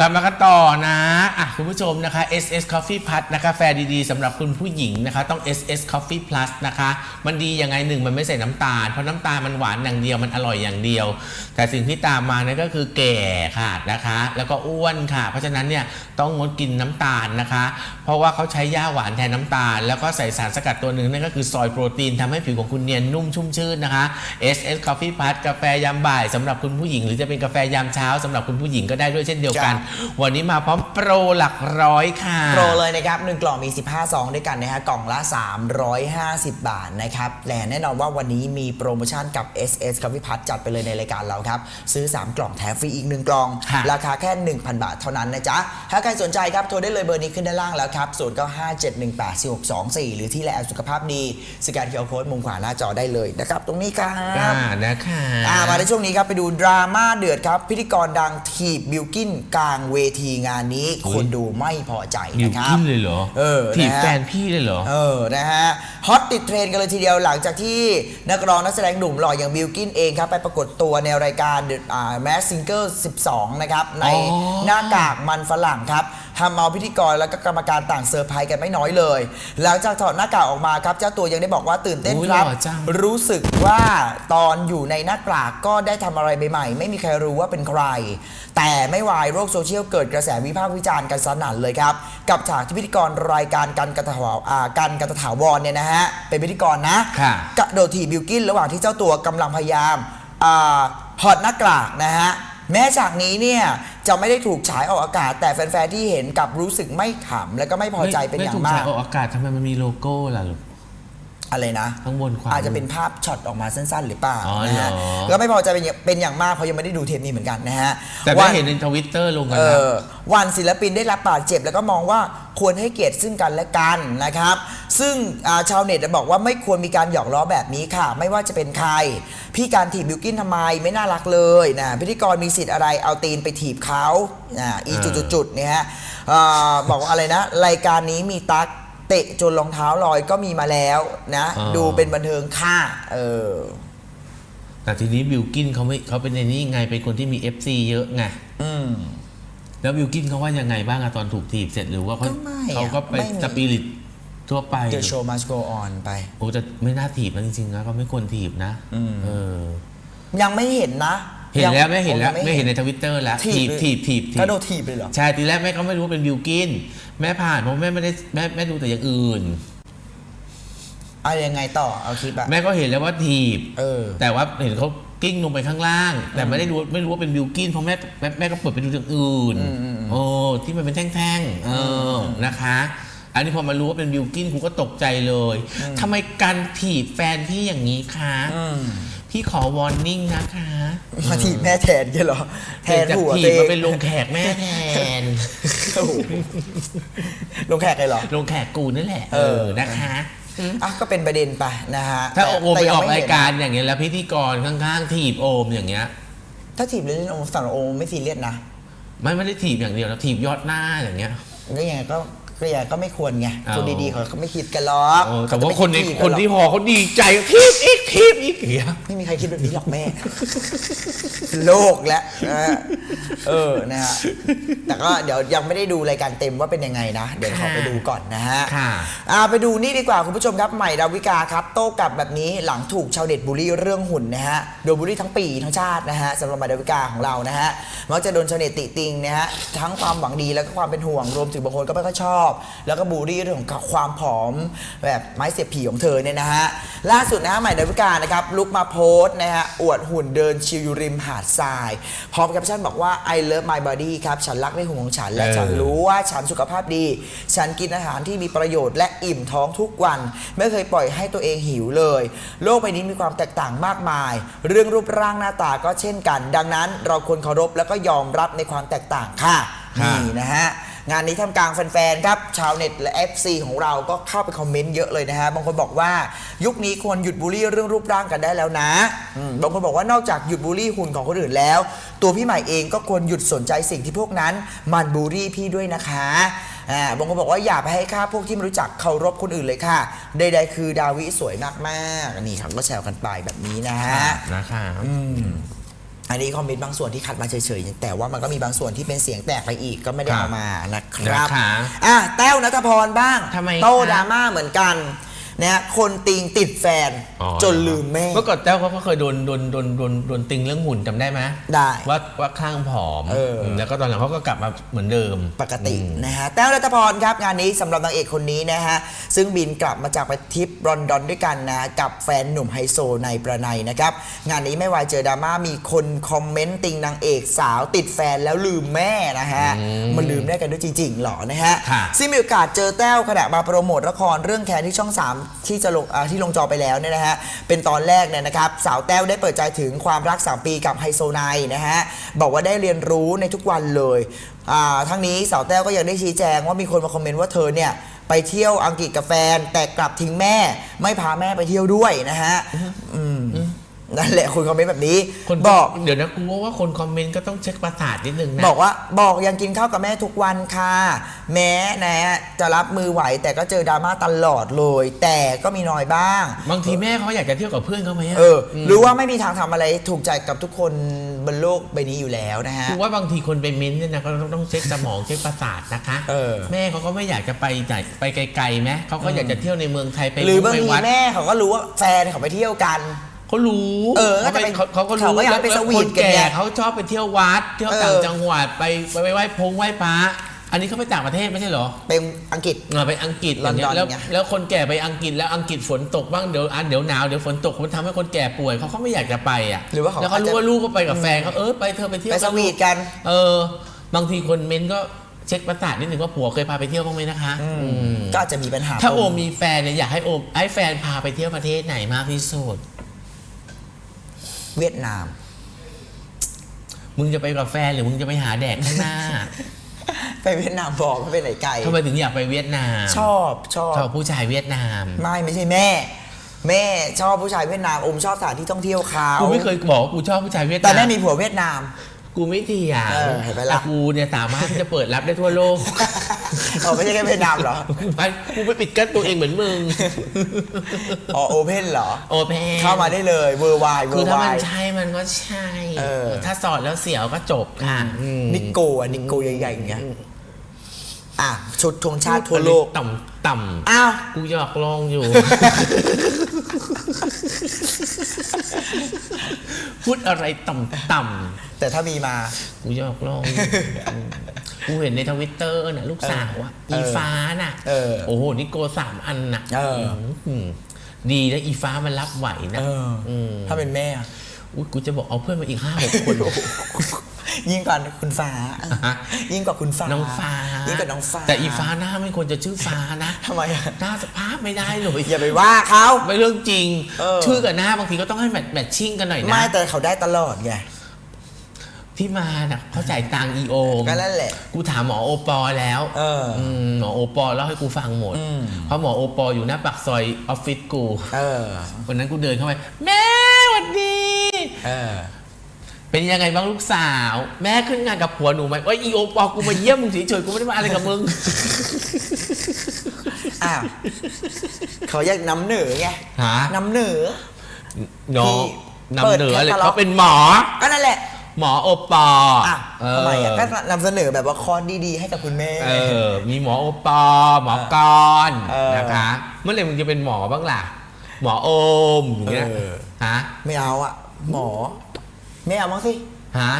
กลับมากันต่อนะอะคุณผู้ชมนะคะ SS Coffee Plus นะคะกาแฟดีๆสำหรับคุณผู้หญิงนะคะ ต้อง SS Coffee Plus นะคะ มันดียังไงหนึ่งมันไม่ใส่น้ำตาล เพราะน้ำตาลมันหวานอย่างเดียวมันอร่อยอย่างเดียว แต่สิ่งที่ตามมานั่นก็คือแก่ค่ะนะคะ แล้วก็อ้วนค่ะ เพราะฉะนั้นเนี่ยต้องงดกินน้ำตาลนะคะ เพราะว่าเขาใช้ย่าหวานแทนน้ำตาล แล้วก็ใส่สารสกัดตัวหนึ่งนั่นก็คือซอยโปรตีนทำให้ผิวของคุณเนียนนุ่มชุ่มชื่นนะคะ SS Coffee Plus กาแฟยามบ่ายสำหรับคุณผู้หญิง หรือจะเป็นกาแฟยามเช้าสำหรับคุณผู้หญิงก็ได้ด้วยเช่นเดียวกันวันนี้มาพร้อมโปรหลักร้อยค่ะโปรเลยนะครับ1กล่องมี 15ซองด้วยกันนะฮะกล่องละ 350 บาทนะครับและแน่นอนว่าวันนี้มีโปรโมชั่นกับ SS ครับพี่พัฒน์จัดไปเลยในรายการเราครับซื้อ 3 กล่องแถมฟรีอีก 1 กล่องค่ะราคาแค่ 1,000 บาทเท่านั้นนะจ๊ะถ้าใครสนใจครับโทรได้เลยเบอร์นี้ขึ้นด้านล่างแล้วครับ0957184624 หรือที่แลสุขภาพดีสแกนเคอร์โค้ดมุมขวาหน้าจอได้เลยนะครับตรงนี้ครับค่ะนะคะอ่ามาในช่วงนี้ครับไปดูดราม่าเดือดครับพิธีกรดังทีบบิลกินกลางเวทีงานนี้คนดูไม่พอใจบิวนะครับกินเลยเหรอเออถีบนะฮะ แฟนพี่เลยเหรอ เออ นะฮะ ฮอตติดเทรนด์กันเลยทีเดียวหลังจากที่นักร้องนักแสดงหนุ่มหล่ออย่างบิลกินเองครับ ไปปรากฏตัวในรายการแมสซิงเกิล12 นะครับ ในอ๋อ หน้ากากมันฝรั่งครับ ทำเอาพิธีกรแล้วก็กรรมการต่างเซอร์ไพรส์กันไม่น้อยเลย หลังจากถอดหน้ากากออกมาครับ เจ้าตัวยังได้บอกว่าตื่นเต้นอุ๊ยครับหล่อจัง รู้สึกว่าตอนอยู่ในหน้ากากก็ได้ทำอะไรใหม่ๆ ไม่มีใครรู้ว่าเป็นใคร แต่ไม่วายโลกโซเชียลเกิดกระแสวิพากษ์วิจารณ์กันสนั่นเลยครับ กับฉากที่พิธีกรรายการกันกระถาวอ่ากันกระถาวรเนี่ยนะฮะเป็นพิธีกรนะ ค่ะ กระโดดถีบบิวกินระหว่างที่เจ้าตัวกำลังพยายามอาถอดหน้ากากนะฮะ แม้ฉากนี้เนี่ย จะไม่ได้ถูกฉายออกอากาศ แต่แฟนๆที่เห็นกลับรู้สึกไม่ขำและก็ไม่พอใจเป็นอย่างถูกมาฉากออกอากาศทำไมมันมีโลโก้ล่ะลูก อะไรนะข้างบนขวาอาจจะเป็นภาพช็อตออกมาสั้นๆ หรือเปล่าอ๋อนะฮะเหรอแล้วไม่พอใจเป็นอย่างเป็นอย่างมากเพราะยังไม่ได้ดูเทปนี้เหมือนกันนะฮะแต่วัไม่เห็นในทวิตเตอร์ลงกันเอนะ อวันศิลปินได้รับบาดเจ็บ แล้วก็มองว่าควรให้เกียรติซึ่งกันและกันนะครับ ซึ่งอ่าชาวเน็ตบอกว่าไม่ควรมีการหยอกล้อแบบนี้ค่ะ ไม่ว่าจะเป็นใคร พี่การถีบบิวกินทำไมไม่น่ารักเลยนะพิธีกรมีสิทธิ์อะไรเอาตีนไปถีบเขาอ่าอีจุดๆๆเนี่ยฮะอ่าบอกว่าอะไรนะ รายการนี้มีตั๊กเตะจนรองเท้าลอยก็มีมาแล้วนะอ่าดูเป็นบันเทิงค่ะเออ แต่ทีนี้บิวกินเขาไม่เขาเป็นในนี้ไงเป็นคนที่มี FC เยอะไงอืม แล้วบิวกินเขาว่ายังไงบ้างอะตอนถูกถีบเสร็จหรือว่าเขาก็ไม่อะเขาก็ไปไม่มี สปิริต ทั่วไป The show must go on ไป โอ้แต่ไม่น่าถีบนะจริงๆนะเขาไม่ควรถีบนะอืมเออ ยังไม่เห็นนะเห็นแล้วยังไม่เห็นแล้วผยังไม่เห็นในทวิตเตอร์แล้วถีถีบบเลยถีบถีบถีกระบโดดถีบเลยเหรอ ใช่ทีแรกแม่ก็ไม่รู้ว่าเป็นบิวกิน แม่ผ่านเพราะแม่ไม่ได้แม่แม่ดูแต่อย่างอื่นเอายังไงต่อเอาคลิปอะแม่ก็เห็นแล้วว่าถีบเออ แต่ว่าเห็นเขากิ้งลงไปข้างล่าง แต่ไม่ได้รู้ไม่รู้ว่าเป็นบิวกินเพราะแม่แม่แม่ก็เปิดไปดูอย่างอื่นอืมอืมอืมโอ้ที่มันเป็นแท่งๆเอออนะคะ อันนี้พอมารู้ว่าเป็นบิวกินครูก็ตกใจเลยทำไมการถีบแฟนพี่อย่างนี้คะอืมพี่ขอวอร์นิ่งนะคะมาถีบแม่แทนกันเหรอ แทนจากหัวถีตับวเอมางเป็นลงแขกแม่แทนโอ้โหลงแขกเลยเหรอ ลงแขกกูนั่นแหละ เออนะคะอะก็เป็นประเด็นไปนะฮะ ถ้าแต่โอมไปแต่ยัองอกไม่รายเห็นการอย่างเงี้ยแล้วพิธีกรข้างๆ ถีบโอมอย่างเงี้ย ถ้าถีบเล่นๆโอมสำหรับโอมไม่ซีเรียสนะ ไม่ไม่ได้ถีบอย่างเดียวนะถีบยอดหน้าอย่างเงี้ยก็ยังไงก็ ก็ยังไงก็ไม่ควรไงเอาคนดีๆเขาก็ไม่คิดกันหรอกเออแต่เขจะว่าไม่คนในดคนที่กัหรอกหอเขาดีใจทีบอีกทีบอีกอย่างเงี้ยไม่มีใครคิดแบบนี้หรอกแม่โลกแล้วนะฮะเออนะฮะแต่ก็เดี๋ยวยังไม่ได้ดูรายการเต็มว่าเป็นยังไงนะ เดี๋ยวขอไปดูก่อนนะฮะค่ะอ่าไปดูนี่ดีกว่าคุณผู้ชมครับใหม่ดาวิกาครับ โต้กลับแบบนี้หลังถูกชาวเน็ตบูลลี่เรื่องหุ่นนะฮะโดนบูลลี่ทั้งปีทั้งชาตินะฮะสำหรับใหม่ดาวิกาของเรานะฮะมักจะโดนชาวเน็ตติติงนะฮะทั้งความหวังดีแล้วก็ความเป็นห่วงรวมถึงบางคนก็ไม่ค่อยชอบแล้วก็บูลลี่เรื่องของความผอมแบบไม้เสียบผีของเธอเนี่ยนะฮะล่าสุดนะฮะใหม่ดาวิกานะครับลุกมาโพสต์นะฮะอวดหุ่นเดินชิลอยู่ริมหาดทราย พร้อมแคปชั่นบอกว่า I love my body ครับฉันรักในหุ่นของฉันและฉันเออรู้รู้ว่าฉันสุขภาพดี ฉันกินอาหารที่มีประโยชน์และอิ่มท้องทุกวัน ไม่เคยปล่อยให้ตัวเองหิวเลย โลกใบนี้มีความแตกต่างมากมาย เรื่องรูปร่างหน้าตาก็เช่นกัน ดังนั้นเราควรเคารพแล้วก็ยอมรับในความแตกต่างค่ะค่ะนี่นะฮะ งานนี้ทำกลางแฟนๆครับชาวเน็ตและ FC ของเราก็เข้าไปคอมเมนต์เยอะเลยนะฮะบางคนบอกว่ายุคนี้ควรหยุดบูลลี่เรื่องรูปร่างกันได้แล้วนะอืมบางคนบอกว่านอกจากหยุดบูลลี่หุ่นของคนอื่นแล้ว ตัวพี่ใหม่เองก็ควรหยุดสนใจสิ่งที่พวกนั้น มันบูลลี่พี่ด้วยนะคะอ่าบางคนบอกว่าอย่าไปให้ค่าพวกที่ไม่รู้จักเคารพคนอื่นเลยค่ะใดๆคือดาวิสวยมากๆนี่เขาก็แชร์กันไปแบบนี้นะฮะ นะคะ อืม อันนี้คอมเมนต์บางส่วนที่คัดมาเฉยๆ แต่ว่ามันก็มีบางส่วนที่เป็นเสียงแตกไปอีกก็ไม่ได้ครับเอามานะครับนะคะ อะแต้วนัทพรบ้าง ทำไมโต้คะ ดราม่าเหมือนกัน นะฮะคนติงติดแฟน อ๋อจนลืมแม่ เมื่อก่อนแต้วเขาก็เคยโดนโดนโดนโดนโดนติงเรื่องหุ่นจำได้ไหมได้ว่าว่าข้างผอมเอออื มแล้วก็ตอนหลังเขาก็กลับมาเหมือนเดิม ปกตินะฮะแต้วรัตพรครับงานนี้สำหรับนางเอกคนนี้นะฮะ ซึ่งบินกลับมาจากไปทริปลอนดอนด้วยกันนะ กับแฟนหนุ่มไฮโซในประไนนะครับ งานนี้ไม่วายเจอดราม่ามีคนคอมเมนต์ติงนางเอกสาวติดแฟนแล้วลืมแม่นะฮะอืมมันลืมได้กันด้วยจริงๆหรอนะฮะ ค่ะ ซึ่งมีโอกาสเจอแต้วขณะมาโปรโมทละครเรื่องแคนที่ช่อง 3ที่จะลงอ่าที่ลงจอไปแล้วเนี่ยนะฮะเป็นตอนแรกเนี่ยนะครับสาวแต้วได้เปิดใจถึงความรัก 3 ปีกับไฮโซไนนะฮะบอกว่าได้เรียนรู้ในทุกวันเลยอ่าทั้งนี้สาวแต้วก็ยังได้ชี้แจงว่ามีคนมาคอมเมนต์ว่าเธอเนี่ยไปเที่ยวอังกฤษกับแฟน แต่กลับทิ้งแม่ไม่พาแม่ไปเที่ยวด้วยนะฮะอืม นั่นแหละคนคอมเมนต์แบบนี้ คนบอกเดี๋ยวนะกูว่าคนคอมเมนต์ก็ต้องเช็คประสาทนิดนึงนะ บอกว่าบอกยังกินข้าวกับแม่ทุกวันค่ะ แม้นะจะรับมือไหวแต่ก็เจอดราม่าตลอดเลย แต่ก็มีน้อยบ้าง บางทีแม่เขาอยากจะเที่ยวกับเพื่อนเขาไหมะเออมหรือว่าไม่มีทางทำอะไรถูกใจกับทุกคนบนโลกใบนี้อยู่แล้วนะฮะ กูว่าบางทีคนไปเม้นต์เนี่ยนะก็ต้องต้องเช็คสมองเช็คประสาทนะคะเออ แม่เขาก็ไม่อยากจะไปไหนไปไกลๆไหมเขาก็อยากจะเที่ยวในเมืองไทยไปหรือบางไปทีวัด แม่เขาก็รู้ว่าแฟนเขาไปเที่ยวกัน เขารู้เออเขาไปก็จะเป็นเขาเขาก็เขารู้ก็อยากไปสวีทคนกันไงแก่เขาชอบไปเที่ยววัดเที่ยวต่างเออจังหวัดไปไปไปไหว้พงไหว้พระอันนี้เขาไปต่างประเทศไม่ใช่เหรอ เป็นอังกฤษเออไปอังกฤษอย่างเงี้ยลอนดอนแล้วไง แล้วคนแก่ไปอังกฤษแล้วอังกฤษฝนตกบ้างเดี๋ยวอะเดี๋ยวหนาวเดี๋ยวฝนตกมันทำให้คนแก่ป่วยเขาเขาไม่อยากจะไปอะหรือว่าเขาแล้วเขารู้อาจจะว่าลูกก็ไปกับแฟนเขาเออไปเธอไปเที่ยวไปสวีทกัน เออบางทีคนเม้นก็เช็คประสาทนิดนึงว่าผัวเคยพาไปเที่ยวบ้างไหมนะคะอืมก็อาจจะมีปัญหาถ้าโอปมมีแฟนเนี่ยอยากให้โอมให้แฟนพาไปเที่ยวประเทศไหนมากที่สุด เวียดนาม มึงจะไปกับแฟนหรือมึงจะไปหาแดกข้างหน้า ไปเวียดนามบอกไม่ไปไหนไกล ทำไมถึงอยากไปเวียดนาม ชอบชอบชอบผู้ชายเวียดนาม ไม่ไม่ใช่แม่ แม่ชอบผู้ชายเวียดนามอมชอบสถานที่ท่องเที่ยวเขากูไม่เคยบอกว่ากูชอบผู้ชายเวียดนาม แต่แม่มีผัวเวียดนาม กูไม่เถียงเออเห็นไหมล่ะ แต่กูเนี่ยสามารถที่จะเปิดรับได้ทั่วโลกเออไม่ใช่แค่เวียดนามเหรอ ไปกูไปปิดกั้นตัวเองเหมือนมึง อ๋อโอเพนเหรอ โอเพนเข้ามาได้เลยเวอร์ไวเวคืออร์ถ้าไว มันใช่มันก็ใช่ เออ ถ้าสอดแล้วเสียวก็จบค่ะอืมนิโกอะนิโกใหญ่ๆอย่างเงี้ยอะชุดธงชาติทั่วโลก ต่ำต่ำอ้าว กูหยอกลองอยู่ พูดอะไรต่ำต่แต่ถ้ามีมาำกูหยอกลองอยู่อืมกูเห็นในทวิตเตอร์น่ะ ลูกสาวอะเอออีฟ้าน่ะเออโอ้โห นี่โกสามอันน่ะเออ มดีนะอีฟ้ามันรับไหวนะเอออ ม ถ้าเป็นแม่อะ อุ๊ยกูจะบอกเอาเพื่อนมาอีกห้าหกคน ยิ่งกว่าคุณฟ้าฮะยิ่งกว่าคุณฟ้าน้องฟ้ายิ่งกว่าน้องฟ้า แต่อีฟ้าหน้าไม่ควรจะชื่อฟ้านะทำไมอะหน้าสภาพไม่ได้เลยอย่าไปว่าเขาไม่เรื่องจริงเออชื่อกับหน้าบางทีก็ต้องให้แมทแมทชิ่งกันหน่อยนะไม่แต่เขาได้ตลอดไงที่มาน่ะเขาจ่ายตังค์อีโอมก็นั่นแหละ กูถามหมอโอปอแล้ว เอออืมหมอโอปอเล่าให้กูฟังหมดอืมเพราะหมอโอปออยู่หน้าปากซอยออฟฟิศกู เออวันนั้นกูเดินเข้าไป แม่สวัสดี เออ เป็นยังไงบ้างลูกสาว แม่ขึ้นงานกับผัวหนูไหมว่าอีโอปอกูมาเยี่ยมมึงเฉยๆกูไม่ได้มาอะไรกับมึง อ้าวเขาอยากนำเหนือไงฮะนำเหนือน้องที่นำเหนือเลยเปิดแคตตาล็อกเขาเป็นหมอ ก็นั่นแหละ หมอโอปออะเอทำไมอะอก็นำเสนอแบบว่าคอร์สดีๆ ให้กับคุณแม่ เออ มีหมอโอปอหมอกรเออ นะคะ เมื่อไหร่มึงจะเป็นหมอบ้างล่ะ หมอโอมอย่างเงี้ยเออฮะ ไม่เอาอะ หมอ ไม่เอามั้งสิ ฮะ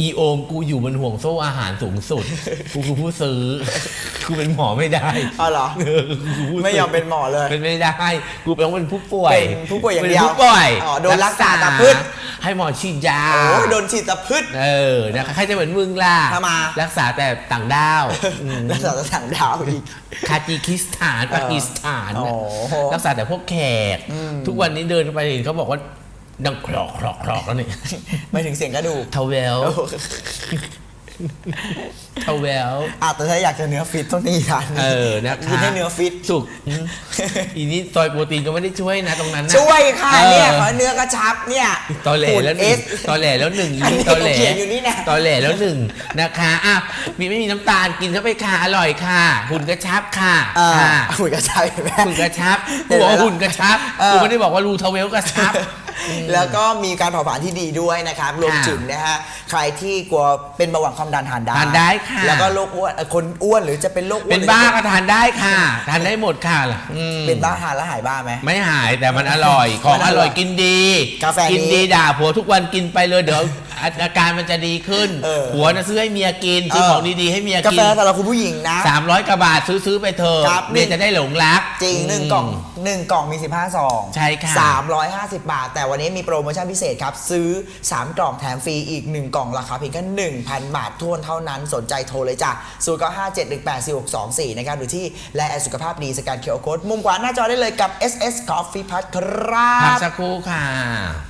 อีโอมกูอยู่บนห่วงโซ่อาหารสูงสุด กูคือผู้ซื้อ กูเป็นหมอไม่ได้เอาเหรอ เออกูคือผู้ซื้ไม่ยอมเป็นหมอเลย เป็นไม่ได้ กูต้องเป็นผู้ป่วยเป็นผู้ป่วยอย่างเดียวป็นผู้ป่วยอ๋อโดนรักษาตามพืช ให้หมอฉีดยา โอ้ยโดนฉีดตะพืช เออนะคะใครจะเหมือนมึงล่ะทำไม รักษาแต่ต่างด้าวอืมแล้วเราจะสั่งดาวอีก คาจิคิสถานปากีสถานเนี่ยโอ้โหรักษาแต่พวกแขก ทุกวันนี้เดินไปเห็นเขาบอกว่า ดังคลอกคลอกคลอกแล้วนี่ ไม่ถึงเสียงกระดูกทาวเวลโอ้โหทาวเวลอะแต่ถ้าอยากจะเนื้อฟิตต้องนี่ทานเออนะคะกินให้เนื้อฟิตสุกอืมอีนี่ซอยโปรตีนก็ไม่ได้ช่วยนะตรงนั้นนะ ช่วยค่ะเออ เนี่ยขอเนื้อกระชับเนี่ยตอแหลแล้วหนึ่งหุ่น S ตอแหลแล้วหนึ่งอันนี้ตอแหลเขาเขียนอยู่นี่นะ ตอแหลแล้วหนึ่งนะคะอะมีไม่มีน้ำตาลกินเข้าไปค่ะอร่อยค่ะหุ่นกระชับค่ะเออค่ะ หุ่นกระชับเห็นไหม หุ่นกระชับเห็กูนไหมบอกว่าล่ะหุ่นกระชับเออ กูไม่ได้บอกว่ารูทาวเวลกระชับ แล้วก็มีการเผาผลาญที่ดีด้วยนะครับรวมค่ะถึงนะฮะใครที่กลัวเป็นเบาหวานความดันทานได้ทานได้ค่ะ แล้วก็โรคอ้วนเอ่อคนอ้วนหรือจะเป็นโรคอ้วนเป็นบ้าก็ทานได้ค่ะ ทานได้หมดค่ะอืมเป็นบ้าทานแล้วหายบ้าไหม ไม่หายแต่มันอร่อย ของอร่อยกินดี กาแฟกินดีดีด่าผัวทุกวันกินไปเลยเดี๋ยว อาอาการมันจะดีขึ้น เออผัวนะซื้อให้เมียกินซื้อของดีๆให้เมียกากิแฟนสำหรับคุณผู้หญิงนะ สามร้อยกว่าบาทซื้อซื้อไปเถอะครับเมียจะได้หลงรักจริงหนึ่งมกล่องหนึ่งกล่องมี 15ซองใช่ค่ะ350 บาท แต่วันนี้มีโปรโมชั่นพิเศษครับ ซื้อ 3 กล่องแถมฟรีอีก 1 กล่องราคาเพียงแค่ 1,000 บาททวนเท่านั้นสนใจโทรเลยจ้ะ0 9 5 7 1 8 4 6 2 4 นะครับหรือที่แลแอดสุขภาพดีสแกนเคอร์โค้ดมุมขวาหน้าจอได้เลยกับ SS Coffee Plus ครัพักบ สักครู่ค่ะ